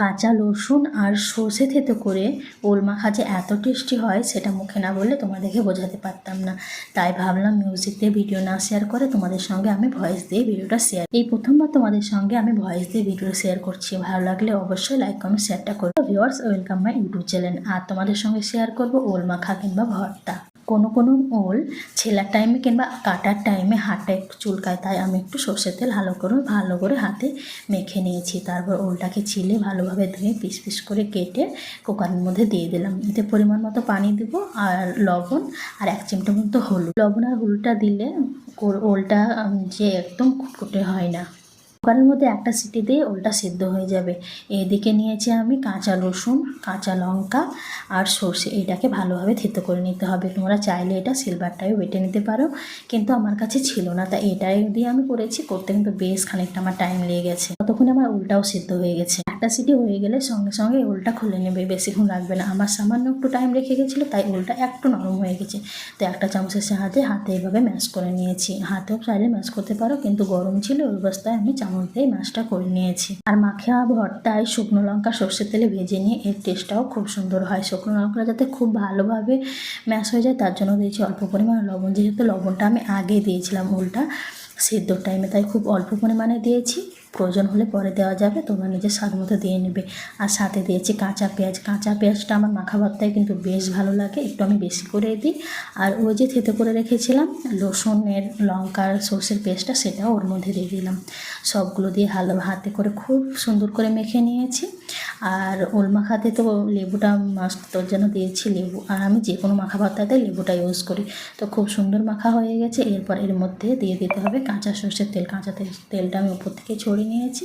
কাঁচা রসুন আর সর্ষে থেতো করে ওল মাখা যে এত টেস্টি হয়, সেটা মুখে না বললে তোমাদেরকে বোঝাতে পারতাম না। তাই ভাবলাম মিউজিক দিয়ে ভিডিও না শেয়ার করে তোমাদের সঙ্গে আমি ভয়েস দিয়ে ভিডিওটা শেয়ার এই প্রথমবার তোমাদের সঙ্গে আমি ভয়েস দিয়ে ভিডিও শেয়ার করছি। ভালো লাগলে অবশ্যই লাইক কমেন্ট শেয়ারটা করব viewers welcome my YouTube channel আর তোমাদের সঙ্গে শেয়ার করব ওল মাখা কিংবা ভর্তা। কোনো কোনো ওল ছেলার টাইমে কিংবা কাটার টাইমে হাতটা একটু চুলকায়, তাই আমি একটু সর্ষের তেল ভালো করে ভালো করে হাতে মেখে নিয়েছি। তারপর ওলটাকে ছিলে ভালোভাবে ধুয়ে পিস পিস করে কেটে কুকারের মধ্যে দিয়ে দিলাম। এতে পরিমাণ মতো পানি দিব আর লবণ আর এক চিমটা মতো হলুদ। লবণ আর হলুদটা দিলে ওলটা যে একদম কুটকুটে হয় না। কুকারের মধ্যে একটা সিটি দিয়ে ওলটা সিদ্ধ হয়ে যাবে। এদিকে নিয়েছি আমি কাঁচা রসুন, কাঁচা লঙ্কা আর সর্ষে। এটাকে ভালোভাবে থেতো করে নিতে হবে। তোমরা চাইলে এটা সিলভারটাও বেটে নিতে পারো। কিন্তু আমার কাছে ছিল না তাই এটাই দিয়ে আমি করেছি। করতে কিন্তু বেশ খানিকটা আমার টাইম লেগে গেছে। ততক্ষণে আমার উলটাও সিদ্ধ হয়ে গেছে। একটা সিটি হয়ে গেলে সঙ্গে সঙ্গে উলটা খুলে নেবে বেশিক্ষণ লাগবে না। আমার সামান্য একটু টাইম রেখে গেছিল, তাই উলটা একটু নরম হয়ে গেছে। তো একটা চামচের সাহায্যে হাতে এভাবে ম্যাশ করে নিয়েছি। হাতেও চাইলে ম্যাশ করতে পারো, কিন্তু গরম ছিল, ওই অবস্থায় আমি চামচ দিয়ে মাছটা করে নিয়েছি। আর মাখা ভর্তায় শুকনো লঙ্কা, সর্ষের তেলে ভেজে নিয়ে এর টেস্টটাও খুব সুন্দর হয়। শুকনো লঙ্কা যাতে খুব ভালোভাবে ম্যাশ হয়ে যায়, তার জন্য দিয়েছি অল্প পরিমাণ লবণ। যেহেতু লবণটা আমি আগে দিয়েছিলাম উলটা সেদ্ধর টাইমে তাই খুব অল্প পরিমাণে দিয়েছি। প্রয়োজন হলে পরে দেওয়া যাবে, তোমরা নিজের স্বাদ মতো দিয়ে নেবে। আর সাথে দিয়েছি কাঁচা পেঁয়াজ। কাঁচা পেঁয়াজটা আমার মাখা ভর্তায় কিন্তু বেশ ভালো লাগে, একটু আমি বেশি করে দিই। আর ওই যে থেতে করে রেখেছিলাম, রসুনের লঙ্কার সর্ষের পেস্টটা, সেটাও ওর মধ্যে দিয়ে দিলাম। সবগুলো দিয়ে ভালো হাতে করে খুব সুন্দর করে মেখে নিয়েছি। আর ওল মাখাতে তো লেবুটা মাস্ট তোর জন্য দিয়েছি লেবু। আর আমি যে কোনো মাখা পাতাতে লেবুটা ইউজ করি। তো খুব সুন্দর মাখা হয়ে গেছে। এরপর এর মধ্যে দিয়ে দিতে হবে কাঁচা সর্ষের তেল। কাঁচা তেল তেলটা আমি উপর থেকে ছড়িয়ে নিয়েছি।